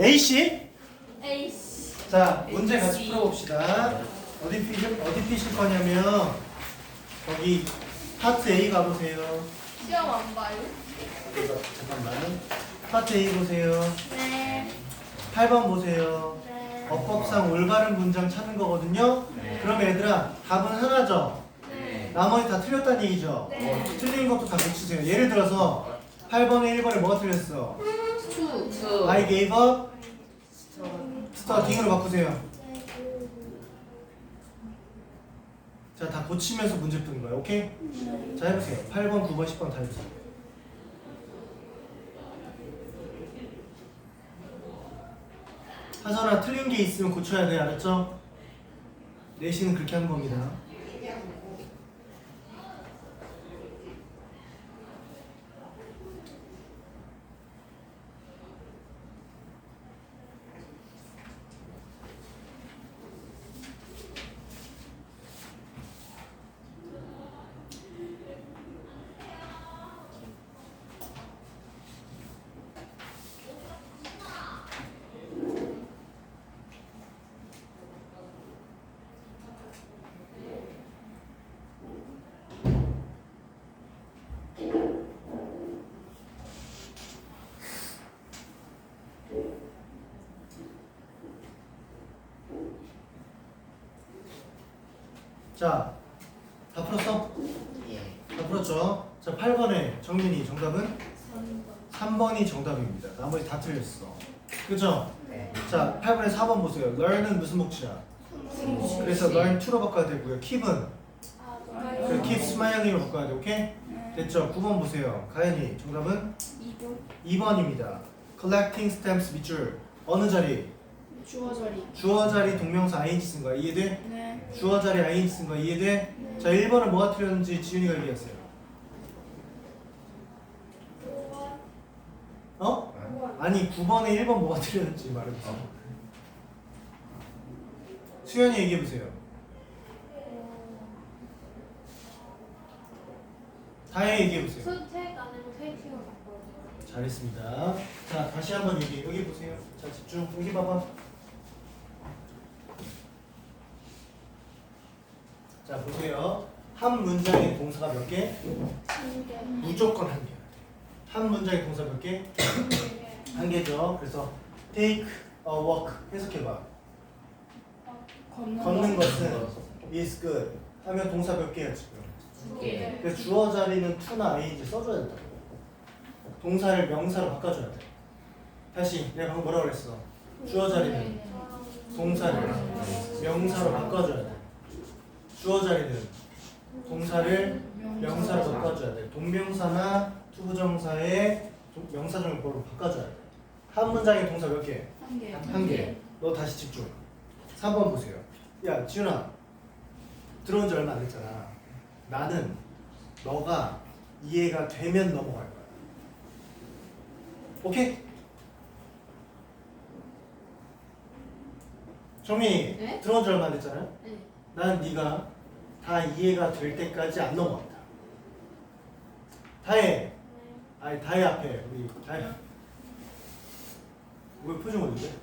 A씨? 에이씨. 자, 문제 같이 풀어봅시다. 어디 피실, 어디 피실 거냐면, 거기 파트 A 가보세요. 시험 안 봐요? 그래서 잠깐만. 파트 A 보세요. 네. 8번 보세요. 네. 어법상 올바른 문장 찾는 거거든요. 그럼 얘들아, 답은 하나죠? 네. 나머지 다 틀렸다는 얘기죠? 네. 틀린 것도 다 고치세요. 예를 들어서 8번에 1번에 뭐가 틀렸어? 투. 투. I gave up starting으로 바꾸세요. 자, 다 고치면서 문제 푸는 거예요. 오케이? 자, 해보세요. 8번, 9번, 10번 다 해보세요. 하선아, 틀린 게 있으면 고쳐야 돼. 알았죠? 내신은 그렇게 하는 겁니다. 자, 다 풀었어? 예. 다 풀었죠? 자, 8번에 정민이 정답은 3번이 정답입니다. 나머지 다 틀렸어. 그죠? 네. 자, 8번에 4번 보세요. learn은 무슨 목치야? 그래서 learn to로 바꿔야 되고요. keep은 그 keep smiling으로 바꿔야 돼. 오케이? 됐죠? 9번 보세요. 가연이 정답은 2번입니다. collecting stamps 밑줄 어느 자리? 주어 자리. 주어 자리 동명사 ing 쓴 거야. 이해돼? 네. 주어 자리 ing 쓴 거야. 이해돼? 자, 1번은 뭐가 틀렸는지 지윤이가 얘기했어요. 어? 아니 9번에 1번 뭐가 틀렸는지 말해보세요. 수현이 얘기해보세요. 다혜 얘기해보세요. 선택 안 해도 테이핑을 바꿔요. 잘했습니다. 자 다시 한번 얘기 여기 보세요. 자 집중 여기 봐봐. 자 보세요. 한 문장의 동사가 몇 개? 무조건 한 개. 한 문장의 동사 몇 개? 한 개죠. 그래서 take a walk 해석해봐. 걷는 것은 is good 하면 동사 몇 개야 지금? 두 개. 그 주어 자리는 to나 ing 써줘야 된다. 동사를 명사로 바꿔줘야 돼. 다시 내가 방금 뭐라고 그랬어? 주어 자리는 동사를 명사로 바꿔줘야 돼. 주어 자리는 동사를 명사로 바꿔줘야 돼. 동명사나 투부정사의 동- 명사정보로 바꿔줘야 돼. 한 문장의 동사 몇 개? 한 개. 한 개. 너 다시 집중. 3번 보세요. 야, 지훈아. 들어온 지 얼마 안 됐잖아. 나는 너가 이해가 되면 넘어갈 거야. 오케이? 정민이 네? 들어온 지 얼마 안 됐잖아. 네. 난 네가 다 이해가 될 때까지 안 넘어간다. 다혜. 아니 다혜 앞에 우리 다혜. 왜 표정 어딘데?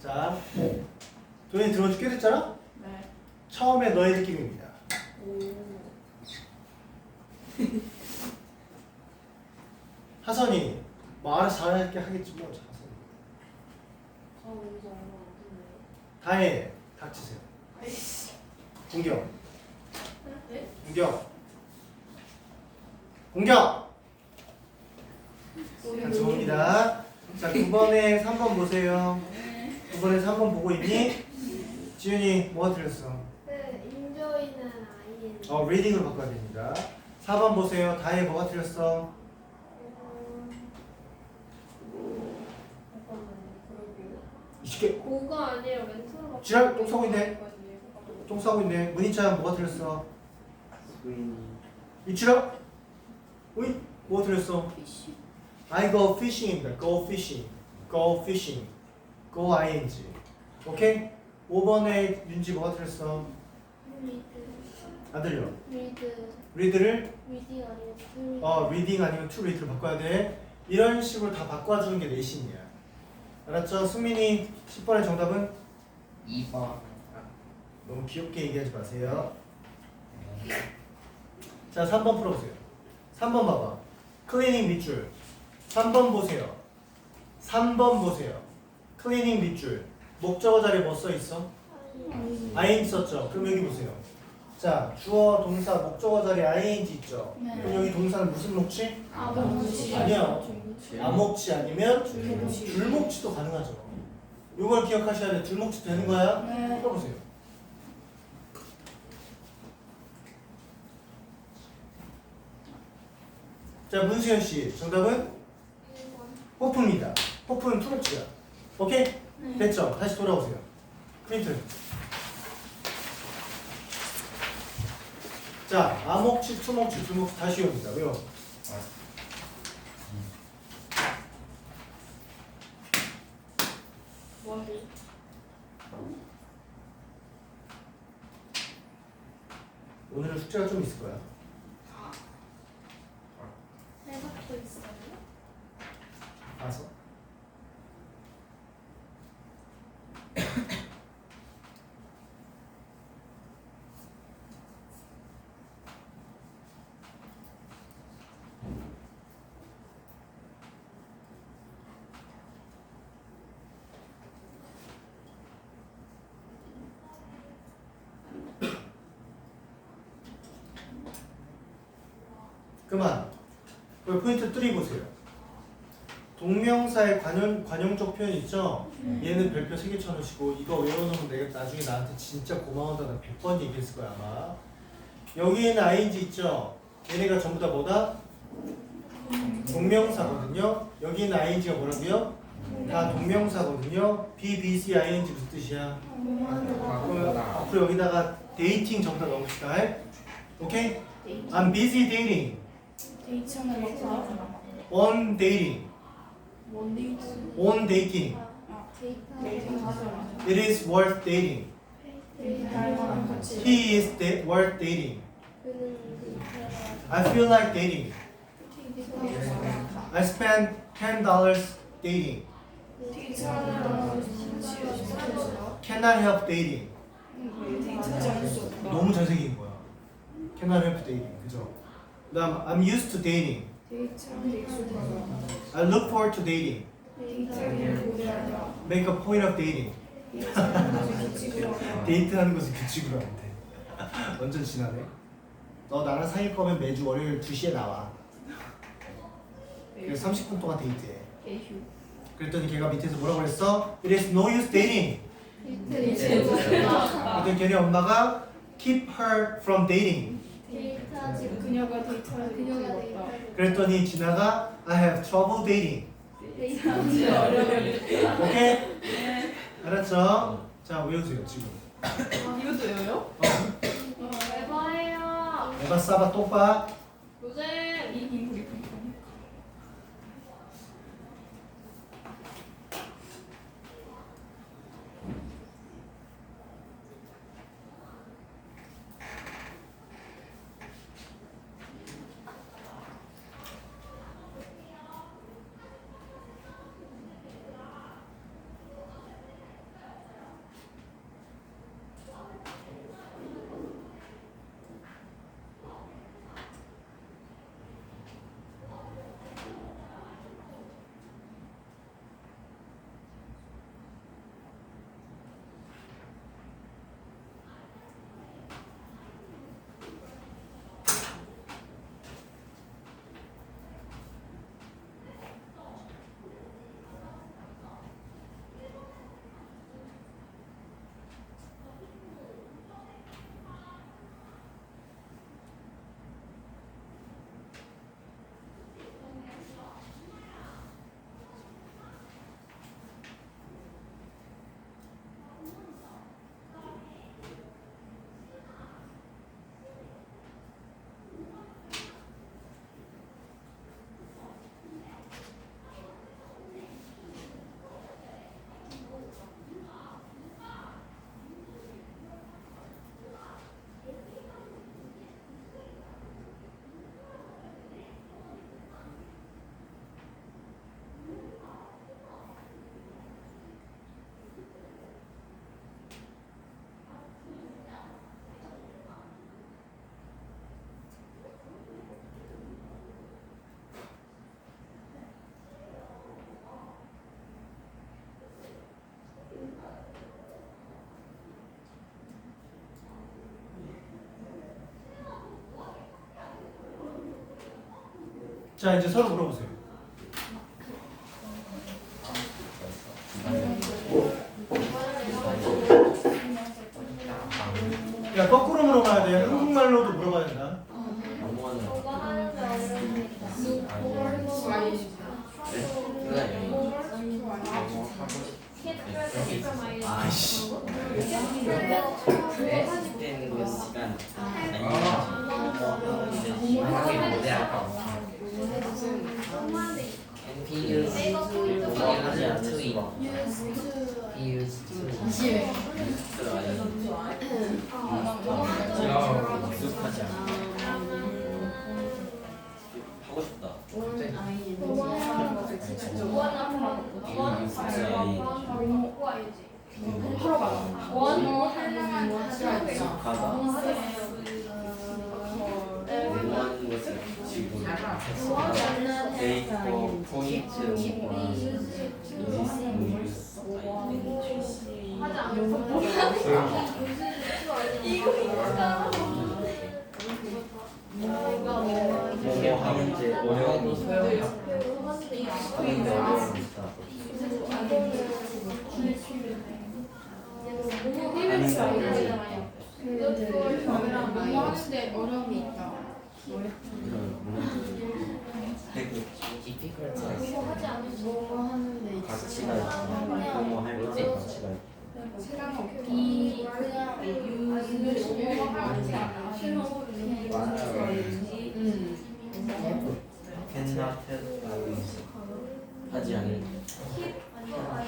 자, 도현이 들어온 지꽤 됐잖아? 네. 처음에 너의 느낌입니다. 오. 하선이 뭐 알아서 잘할게 하겠지 뭐 하선이. 저 여기서 얼마 안 다혜 닥치세요. 공격. 네? 공격. 공격. 자, 좋습니다. 자, 9번에 3번 보세요. 9번에 3번 보고 있니? 지윤이 뭐가 틀렸어? 네, 인조이는 아이인. 어, 리딩으로 바꿔야 됩니다. 4번 보세요. 다혜 뭐가 틀렸어? 이 새끼 고가 아니라 멘트로 지랄 똥 싸고 있네. 똥 싸고 있네. 문희찬 뭐가 틀렸어? 이치라? 어이? 뭐가 틀렸어? I go fishing입니다. Go fishing. Go fishing. Go ing. 오케이? 5번에 윤지 뭐가 틀렸어? 리드. 안 들려. 리드. read를 리딩 아니면 툴. 어 reading 아니면 to read로 바꿔야 돼. 이런 식으로 다 바꿔주는 게 내신이야. 알았죠? 승민이 10번의 정답은 2번. 너무 귀엽게 얘기하지 마세요. 자, 3번 풀어보세요. 3번 봐봐. 클리닝 밑줄. 3번 보세요. 3번 보세요. 클리닝 밑줄. 목적어 자리에 뭐 써 있어? ing 썼죠? 그럼 여기 보세요. 자, 주어, 동사, 목적어 자리에 ing 있죠? 네. 그럼 여기 동사는 무슨 목치? 아목치. 아니요. 암목치 아니면 줄목치. 줄목치도 가능하죠. 이걸 기억하셔야 돼. 줄목치 되는 거야? 네. 풀어보세요. 자, 문수현 씨, 정답은 호프입니다. 호프는 투목치야. 오케이? 됐죠? 다시 돌아오세요. 프린트. 자, 암목치, 투목치, 줄목치 다시 옵니다. 왜요? 뭐지? 오늘은 숙제가 좀 있을 거야. 해석도 있어요. 봐서. 그만. 그 포인트 3 보세요. 동명사의 관용, 관용적 표현 있죠? 얘는 별표 3개 쳐놓으시고 이거 외워놓으면 내가 나중에 나한테 진짜 고마워한다는 100번 얘기했을 거야 아마 여기에는 ing 있죠? 얘네가 전부 다 뭐다? 동명사거든요 여기는 ing가 뭐라고요? 다 동명사거든요 B, B, C, ing 무슨 뜻이야? 앞으로 여기다가 데이팅 다 넣읍시다 오케이? I'm busy dating 데이트는 먹자. on dating 뭔 데이트? on dating 데이트 맞아. It is worth dating 데이트랑 같이. He is da- worth dating I feel like dating I spent ten dollars dating. 데이트하는 시간이었어. Cannot help dating. 데이트 하지 않을 수 없다. 너무 잘생긴 거야. Cannot help dating. 그죠? 그다음 I'm used to dating. I look forward to dating. Make a point of dating. 데이트하는 것을 규칙으로 하면 돼. 완전 지나네. 너 나랑 사귈 거면 매주 월요일 2시에 나와. 그래서 30분 동안 데이트해. 그랬더니 걔가 밑에서 뭐라고 그랬어? It is no use dating. 그랬더니 걔네 엄마가 keep her from dating. 데이트하지 그녀가 데이트할 그녀가 그녀가 데이트할 그랬더니 진아가 I have trouble dating. 데이트하지 어려워. 오케이? 알았죠? 자 외우세요 지금. 이것도 외워요? 에바예요. 에바 싸바 똑바. 요즘 이 인물이 자 이제 서로 물어보세요. 야 거꾸로 물어봐야 돼. 한국말로도 물어봐야 된다. 아이씨. 왜 되는 거 시간 아니면 만약에 모델할까 and be used be used to it be it 익숙하지 않아 하고 싶다 익숙하다 원하는 것을 지금 데이터 포인트 이거 하는지 어려운 소용이 하는데 어려움이 있다 하는데 어려움이 있다. 되게 difficult 뭐뭐 하는데 가치가 있구나 뭐뭐 할 때 가치가 있고 비 유즈 음. cannot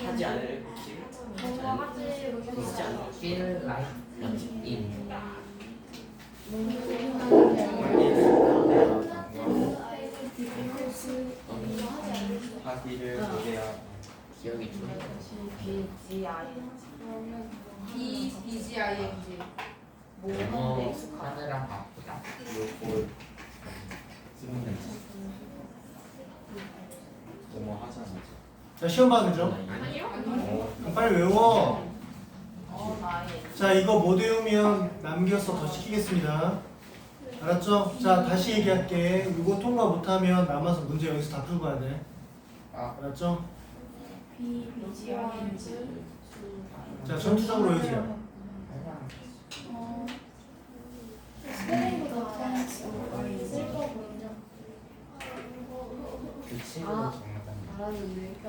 하지 않을 하지 않을 있지 않을 feel like in 하기를 고대하 기억이 좀 B B G I N G. 뭐 하느라 바쁘다. 요걸 쓰면 되지. 뭐뭐 하잖아 자 시험 봐도 되죠? 그럼 빨리 외워. 자 이거 못 외우면 남겨서 더 시키겠습니다. 알았죠? 자 다시 얘기할게. 이거 통과 못하면 남아서 문제 여기서 다 풀고 가야 돼. 아. 알았죠? 자 전투적으로 외우세요. 그 친구는 정말 알았는데